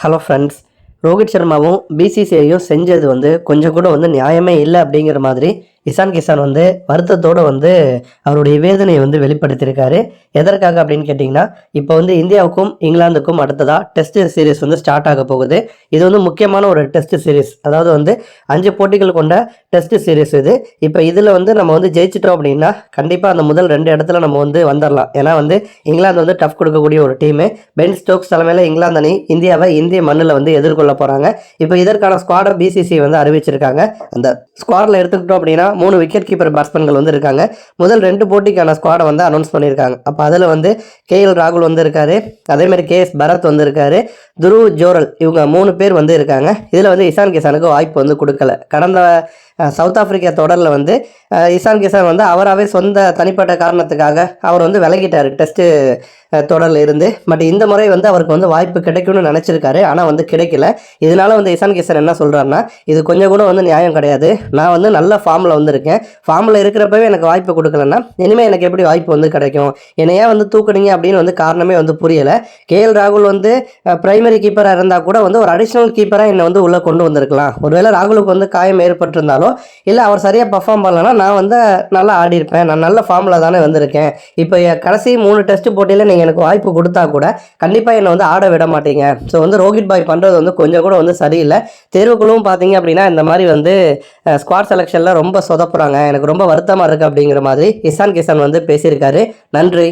Hello friends Rohit சர்மாவும் பிசிசிஐயும் செஞ்சது வந்து கொஞ்சம் கூட வந்து நியாயமே இல்லை அப்படிங்கிற மாதிரி இசான் கிசான் வந்து வருத்தத்தோடு வந்து அவருடைய வேதனையை வந்து வெளிப்படுத்தியிருக்காரு. எதற்காக அப்படின்னு கேட்டிங்கன்னா இப்போ வந்து இந்தியாவுக்கும் இங்கிலாந்துக்கும் அடுத்ததாக டெஸ்ட் சீரிஸ் வந்து ஸ்டார்ட் ஆக போகுது. இது வந்து முக்கியமான ஒரு டெஸ்ட் சீரிஸ் அதாவது வந்து அஞ்சு போட்டிகள் கொண்ட டெஸ்ட் சீரிஸ் இது. இப்போ இதில் வந்து நம்ம வந்து ஜெயிச்சிட்டோம் அப்படின்னா கண்டிப்பாக அந்த முதல் ரெண்டு இடத்துல நம்ம வந்து வந்துடலாம் ஏன்னா வந்து இங்கிலாந்து வந்து டஃப் கொடுக்கக்கூடிய ஒரு டீமு பென் ஸ்டோக்ஸ் தலைமையில் இங்கிலாந்து அணி இந்தியாவை இந்திய மண்ணில் வந்து எதிர்கொள்ள போகிறாங்க இப்போ இதற்கான ஸ்குவாடை பிசிசி வந்து அறிவிச்சிருக்காங்க. அந்த ஸ்குவாடில் எடுத்துக்கிட்டோம் அப்படின்னா மூணு விக்கெட் கீப்பர் பேட்ஸ்மேன்கள் வந்து இருக்காங்க. முதல் ரெண்டு போட்டிக்கான ஸ்குவாடை வந்து அனௌன்ஸ் பண்ணியிருக்காங்க. அப்போ அதில் வந்து கேஎல் ராகுல் வந்து இருக்காரு. அதேமாதிரி கே எஸ் பரத் வந்து இருக்காரு. துருவ் ஜோரல் இவங்க மூணு பேர் வந்து இருக்காங்க. இதில் வந்து இசான் கிசானுக்கு வாய்ப்பு வந்து கொடுக்கல. கடந்த சவுத் ஆப்பிரிக்கா தொடரில் வந்து இசான் கிசான் வந்து அவராகவே சொந்த தனிப்பட்ட காரணத்துக்காக அவர் வந்து விலகிட்டார். டெஸ்ட்டு தொடரில் இருந்து. பட் இந்த முறை வந்து அவருக்கு வந்து வாய்ப்பு கிடைக்கும்னு நினச்சிருக்காரு. ஆனால் வந்து கிடைக்கல. இதனால வந்து இசான் கிஷன் என்ன சொல்கிறாருன்னா இது கொஞ்சம் கூட வந்து நியாயம் கிடையாது. நான் வந்து நல்ல ஃபார்மில் வந்திருக்கேன். ஃபார்மில் இருக்கிறப்பவே எனக்கு வாய்ப்பு கொடுக்கலன்னா இனிமேல் எனக்கு எப்படி வாய்ப்பு வந்து கிடைக்கும்? என்னை ஏன் வந்து தூக்குனீங்க அப்படின்னு வந்து காரணமே வந்து புரியலை. கேஎல் ராகுல் வந்து பிரைமரி கீப்பராக இருந்தால் கூட வந்து ஒரு அடிஷ்னல் கீப்பராக என்னை வந்து உள்ளே கொண்டு வந்திருக்கலாம். ஒருவேளை ராகுலுக்கு வந்து காயம் ஏற்பட்டிருந்தாலோ இல்லை அவர் சரியாக பர்ஃபார்ம் பண்ணலன்னா நான் வந்து நல்லா ஆடிருப்பேன் நான் நல்ல ஃபார்மில் தானே வந்திருக்கேன். இப்போ என் கடைசி மூணு டெஸ்ட் போட்டியில் நீங்கள் நீங்கள் எனக்கு வாய்ப்பு கொடுத்தா கூட கண்டிப்பாக என்னை வந்து ஆட விட மாட்டீங்க. ஸோ வந்து ரோஹித் பாய் பண்ணுறது வந்து கொஞ்சம் கூட வந்து சரியில்லை. தேர்வுக்குழுவும் பார்த்தீங்க அப்படின்னா இந்த மாதிரி வந்து ஸ்குவாட் செலெக்ஷனில் ரொம்ப சொதப்புறாங்க. எனக்கு ரொம்ப வருத்தமாக இருக்குது அப்படிங்கிற மாதிரி இசான் கிசான் வந்து பேசியிருக்காரு. நன்றி.